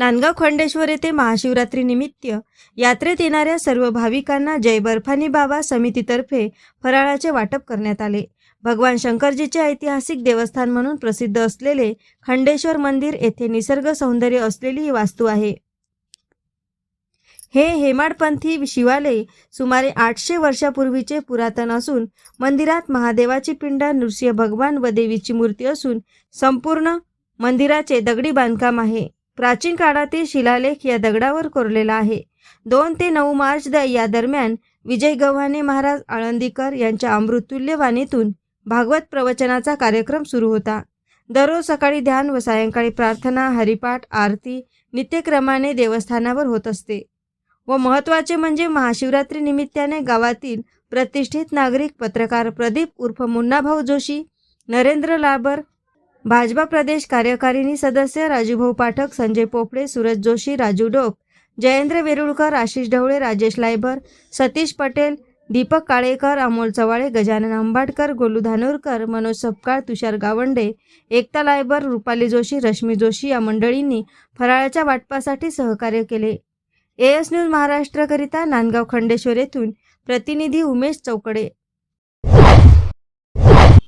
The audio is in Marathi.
नांदगाव खंडेश्वर येथे महाशिवरात्रीनिमित्त यात्रेत येणाऱ्या सर्व भाविकांना जय बर्फानी बाबा समितीतर्फे फराळाचे वाटप करण्यात आले. भगवान शंकरजीचे ऐतिहासिक देवस्थान म्हणून प्रसिद्ध असलेले खंडेश्वर मंदिर येथे निसर्ग सौंदर्य असलेली ही वास्तू आहे. हे हेमाडपंथी शिवालय सुमारे आठशे वर्षापूर्वीचे पुरातन असून मंदिरात महादेवाची पिंड नृसिंह भगवान व देवीची मूर्ती असून संपूर्ण मंदिराचे दगडी बांधकाम आहे. प्राचीन काळातील शिलालेख या दगडावर कोरलेला आहे. दोन ते नऊ मार्च द या दरम्यान विजय गव्हाणे महाराज आळंदीकर यांच्या अमृतुल्य वाणीतून भागवत प्रवचनाचा कार्यक्रम सुरू होता. दररोज सकाळी ध्यान व सायंकाळी प्रार्थना हरिपाठ आरती नित्यक्रमाने देवस्थानावर होत असते. व महत्त्वाचे म्हणजे महाशिवरात्री निमित्ताने गावातील प्रतिष्ठित नागरिक पत्रकार प्रदीप उर्फ मुन्नाभाऊ जोशी नरेंद्र लाबर भाजपा प्रदेश कार्यकारिणी सदस्य राजूभाऊ पाठक संजय पोपडे सूरज जोशी राजू डोक जयेंद्र वेरुळकर आशिष ढवळे राजेश लायबर सतीश पटेल दीपक काळेकर अमोल चवाळे गजानन आंबाडकर गोलू धानोरकर मनोज सपकाळ तुषार गावंडे एकता लायबर रुपाली जोशी रश्मी जोशी या मंडळींनी फराळाच्या वाटपासाठी सहकार्य केले. एएस न्यूज महाराष्ट्रकरिता नांदगाव खंडेश्वर येथून प्रतिनिधी उमेश चौकडे.